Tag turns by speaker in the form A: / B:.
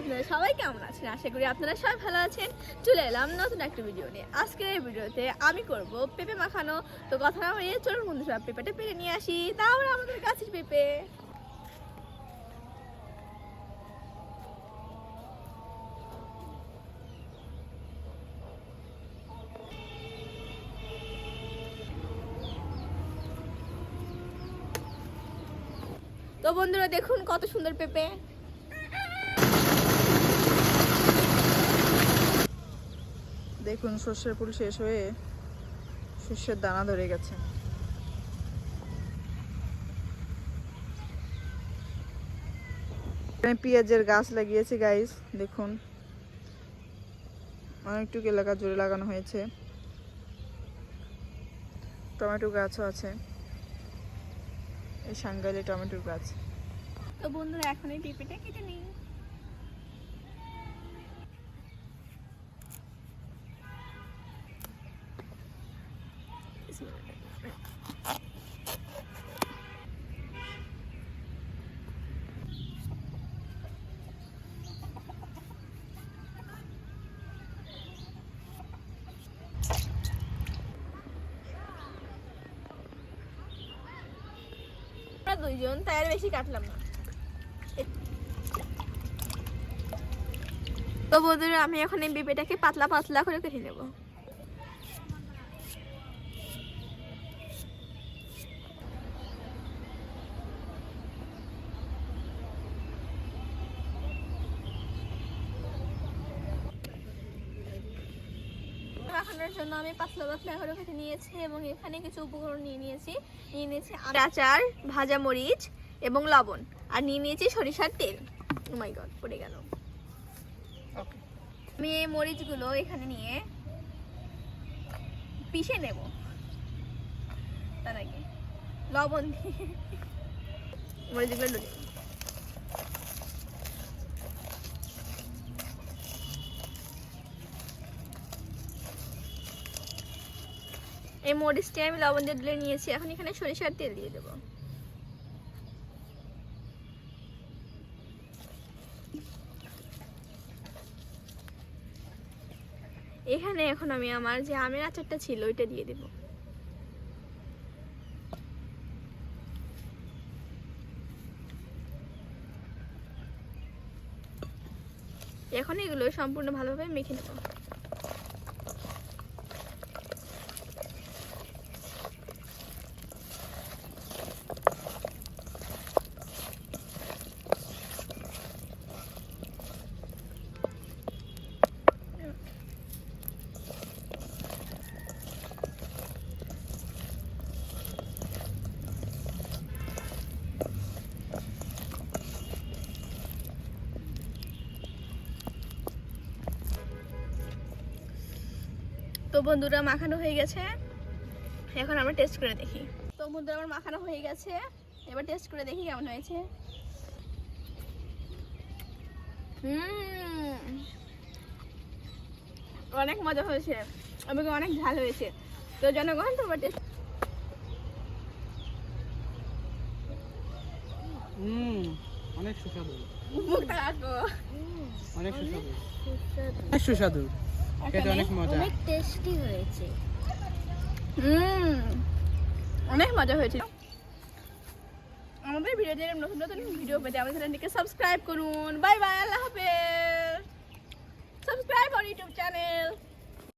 A: আপনারা সবাই কেমন আছেন? আশা করি আপনারা সবাই ভালো আছেন। চলে এলাম নতুন একটা ভিডিও নিয়ে। আজকের এই ভিডিওতে আমি করব পেঁপে মাখানো। তো কথা না বাড়িয়ে চলুন বন্ধু সব পেঁপেটা পেরে নিয়ে আসি। তাহলে আমাদের কাছের পেঁপে। তো বন্ধুরা, দেখুন কত সুন্দর পেঁপে।
B: দেখুন, সর্ষের ফুল শেষ হয়ে শস্যের দানা ধরে গেছে। পেঁয়াজের গাছ লাগিয়েছি গাইস দেখুন। অনেকটুকু এলাকা জুড়ে লাগানো হয়েছে। টমেটো গাছও আছে। এই সাঙ্গালি টমেটোর গাছ।
A: তো বন্ধুরা, এখন এই পেঁপেটা কেটে নিই। দুইজন তাই আর বেশি কাটলাম না। তো বন্ধুরা, আমি এখন এই পেঁপেটাকে পাতলা পাতলা করে কেটে নেব। মাখানোর জন্য আমি পাতলা পাতলা করে কেটে নিয়েছি এবং এখানে কিছু উপকরণ নিয়ে নিয়েছি। নিয়ে নিয়েছি আচার ভাজা মরিচ এবং লবণ। আর নিয়ে নিয়েছি সরিষার তেল। ও মাই গড পড়ে গেল।
B: ওকে
A: আমি এই মরিচগুলো এখানে নিয়ে পিষে নেব। তার আগে লবণ দিয়ে মরিচগুলো এই মরিচটি আমি লবণ দিয়ে ডলে নিয়েছি। এখন এখানে সরিষার তেল দিয়ে দেবো। এখানে এখন আমি আমার যে আমের আচারটা ছিল, ওইটা দিয়ে দেব। এখন এগুলো সম্পূর্ণ ভালোভাবে মেখে নেব। তো বন্ধুরা মাখানো হয়ে গেছে। এখন আমরা টেস্ট করে দেখি। তো বন্ধুরা আমার মাখানো হয়ে গেছে। এবার টেস্ট করে দেখি কেমন হয়েছে। অনেক মজা হয়েছে। এবং অনেক ঝাল হয়েছে। তো জনগণ, তোমার টেস্ট
C: হুম। অনেক সুস্বাদু। অনেক সুস্বাদু। অনেক সুস্বাদু। খেতে অনেক মজা।
D: অনেক টেস্টি হয়েছে।
A: হুম। অনেক মজা হয়েছে। আমাদের ভিডিওতে এরকম নতুন নতুন ভিডিও পেতে আমাদের চ্যানেলটিকে সাবস্ক্রাইব করুন। বাই বাই আল্লাহ হাফেজ। সাবস্ক্রাইব আমার ইউটিউব চ্যানেল